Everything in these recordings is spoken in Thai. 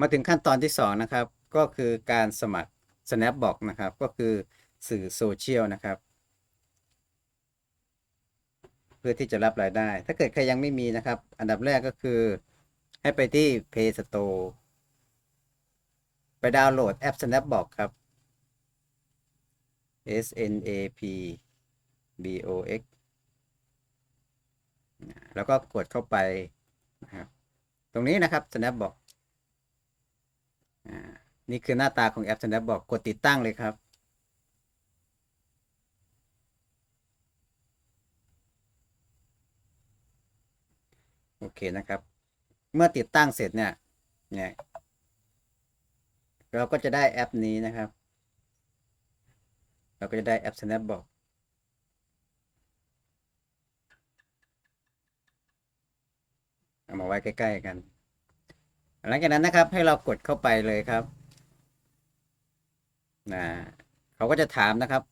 มาถึงขั้นตอนที่สองนะครับก็คือการสมัคร Snapbox นะครับก็คือสื่อโซเชียลนะครับ เพื่อที่จะรับรายได้ ถ้าเกิดใครยังไม่มีนะครับ อันดับแรกก็คือให้ไปที่ Play Store ไปดาวน์โหลดแอป Snapbox ครับ S N A P B O X แล้วก็กดเข้าไปนะครับ ตรงนี้นะครับ Snapbox อ่า นี่คือหน้าตาของแอป Snapbox กดติดตั้งเลยครับ โอเคนะครับ เมื่อติดตั้งเสร็จเนี่ยเนี่ยเราก็จะได้แอปนี้นะครับ เราก็จะได้แอป Snapbox เอามาไว้ใกล้ ๆ กัน หลังจากนั้นนะครับให้เรากดเข้าไปเลยครับ นะเขาก็จะถามนะครับ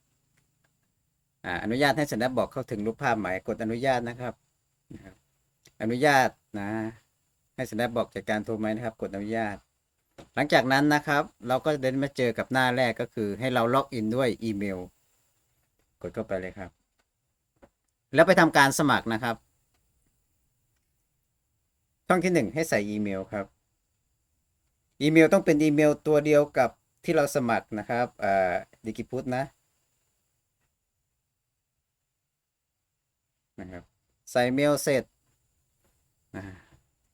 อนุญาตให้ Snapbox เข้าถึงรูปภาพใหมกดอนุญาตนะครับนะครับ อนุญาตนะ ให้ Snapbox จัดการโทรไหมนะครับ กดอนุญาต หลังจากนั้นนะครับ เราก็เดินมาเจอกับหน้าแรกก็คือ ให้เราล็อกอินด้วยอีเมล กดเข้าไปเลยครับ แล้วไปทำการสมัครนะครับ ช่องที่หนึ่งให้ใส่อีเมลครับ อีเมลต้องเป็นอีเมลตัวเดียวกับ ที่เราสมัครนะครับดิกิพุทนะนะครับใส่เมลเสร็จ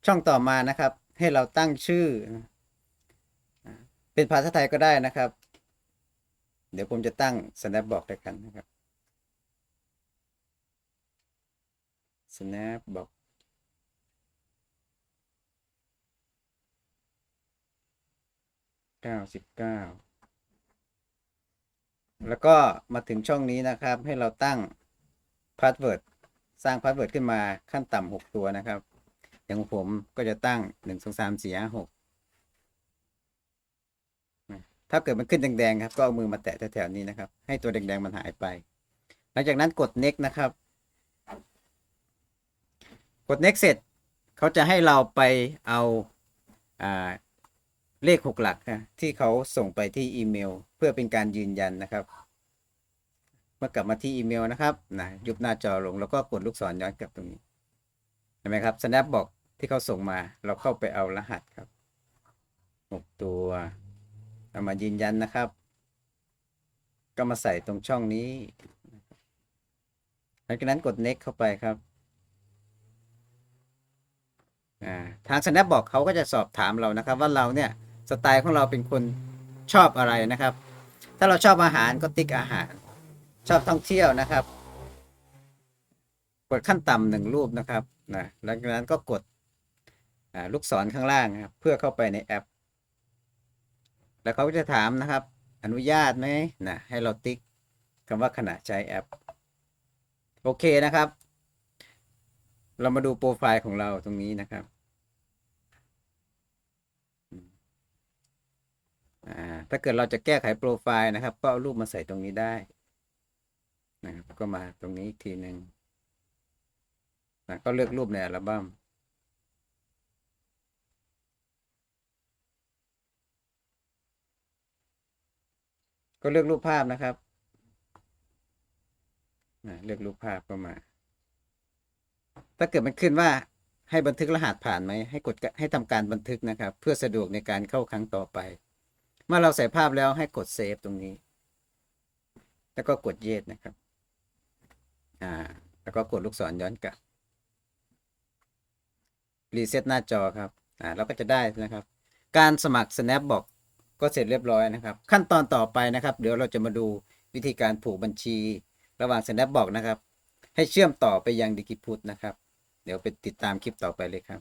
ช่องต่อมานะครับ ให้เราตั้งชื่อ เป็นภาษาไทยก็ได้นะครับ เดี๋ยวผมจะตั้ง Snapbox ด้วยกันนะครับ Snapbox เก้าสิบเก้าแล้วก็มาถึงช่องนี้นะครับ ให้เราตั้งพาสเวิร์ดสร้างพาสเวิร์ดขึ้นมาขั้นต่ำหกตัวนะครับ อย่างผมก็จะตั้งหนึ่งสองสามสี่ห้าหกถ้าเกิดมันขึ้นแดงๆครับ ก็เอามือมาแตะแถวๆนี้นะครับ ให้ตัวแดงๆมันหายไป หลังจากนั้นกด next นะครับ กด next เสร็จเขาจะให้เราไปเอาอ่า เลขหกหลักนะที่เขาส่งไปที่อีเมล เพื่อเป็นการยืนยันนะครับ เมื่อกลับมาที่อีเมลนะครับนะยุบหน้าจอลงแล้วก็กดลูกศรย้อนกลับตรงนี้เห็นไหมครับ Snap บอกที่เขาส่งมาเราเข้าไปเอารหัสครับหกตัวเอามายืนยันนะครับ ก็มาใส่ตรงช่องนี้หลังจากนั้นกด next เข้าไปครับอ่าทาง Snap บอกเขาก็จะสอบถามเรานะครับ ว่าเราเนี่ย สไตล์ของเราเป็นคนชอบอะไรนะครับ ถ้าเราชอบอาหารก็ติ๊กอาหาร ชอบท่องเที่ยวนะครับ กดขั้นต่ำหนึ่งรูปนะครับนะหลังจากนั้นก็กดลูกศรข้างล่างครับเพื่อเข้าไปในแอป แล้วเขาจะถามนะครับ อนุญาตไหมนะให้เราติ๊กคำว่าขณะใช้แอป โอเคนะครับ เรามาดูโปรไฟล์ของเราตรงนี้นะครับ อ่า ถ้าเกิดเราจะแก้ไขโปรไฟล์นะครับ ก็เอารูปมาใส่ตรงนี้ได้นะครับก็มาตรงนี้อีกทีหนึ่งนะก็เลือกรูปในอัลบั้มก็เลือกรูปภาพนะครับนะเลือกรูปภาพก็มา ถ้าเกิดมันขึ้นว่าให้บันทึกรหัสผ่านไหมให้กดให้ทำการบันทึกนะครับ เพื่อสะดวกในการเข้าครั้งต่อไป เมื่อเราใส่ภาพแล้วให้กดเซฟตรงนี้ แล้วก็กดเยสนะครับ อ่า แล้วก็กดลูกศรย้อนกลับ รีเซ็ตหน้าจอครับ อ่า เราก็จะได้นะครับ การสมัคร Snapbox ก็เสร็จเรียบร้อยนะครับ ขั้นตอนต่อไปนะครับ เดี๋ยวเราจะมาดูวิธีการผูกบัญชี ระหว่าง Snapbox นะครับ ให้เชื่อมต่อไปยังดิกิพุทนะครับ เดี๋ยวไปติดตามคลิปต่อไปเลยครับ